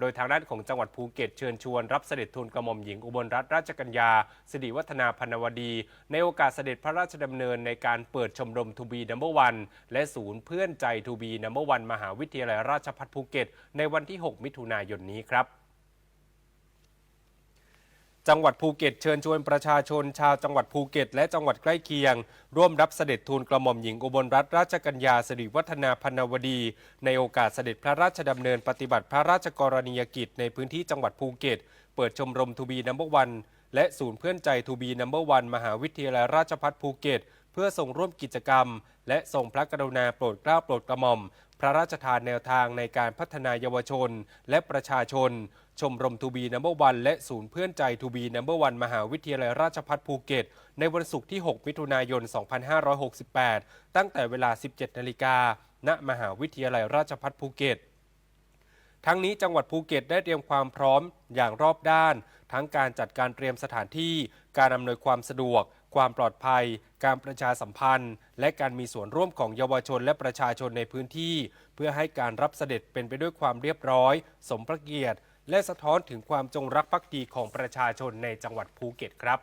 โดยทางด้านของจังหวัดภูเก็ตเชิญชวนรับเสด็จทูลกระหม่อมหญิงอุบลรัตนราชกัญญาสิริวัฒนาพนวดี ในโอกาสเสด็จพระราชดำเนินในการเปิดชมรมทูบีนัมเบอร์วันและศูนย์เพื่อนใจทูบีนัมเบอร์วันมหาวิทยาลัยราชภัฏภูเก็ต ในวันที่ 6 มิถุนายนนี้ครับ จังหวัดภูเก็ตเชิญชวนประชาชนชาวจังหวัดภูเก็ต และจังหวัดใกล้เคียง ร่วมรับเสด็จทูลกระหม่อมหญิงอุบลรัตนราชกัญญาสิริวัฒนาพันวดี ในโอกาสเสด็จพระราชดำเนินปฏิบัติพระราชกรณียกิจในพื้นที่จังหวัดภูเก็ต เปิดชมรมทูบีนัมเบอร์วันและศูนย์เพื่อนใจทูบีนัมเบอร์วันมหาวิทยาลัยราชภัฏภูเก็ต เพื่อส่งร่วมกิจกรรม และส่งพระกรุณาโปรดเกล้าโปรดกระหม่อม พระราชทานแนวทางในการพัฒนายาวชน และประชาชน ชมรมทูบีนัมเบอร์วันและศูนย์เพื่อนใจทูบีนัมเบอร์วันมหาวิทยาลัยราชภัฏภูเก็ต ในวันศุกร์ที่ 6 มิถุนายน 2568 ตั้งแต่เวลา 17 นาฬิกา ณ มหาวิทยาลัยราชภัฏภูเก็ต ทั้งนี้จังหวัดภูเก็ตได้เตรียมความพร้อมอย่างรอบด้าน ทั้งการจัดการเตรียมสถานที่ การอำนวยความสะดวก ความปลอดภัย การประชาสัมพันธ์ และการมีส่วนร่วมของเยาวชนและประชาชนในพื้นที่ เพื่อให้การรับเสด็จเป็นไปด้วยความเรียบร้อย สมพระเกียรติ และสะท้อนถึงความจงรักภักดีของประชาชนในจังหวัดภูเก็ตครับ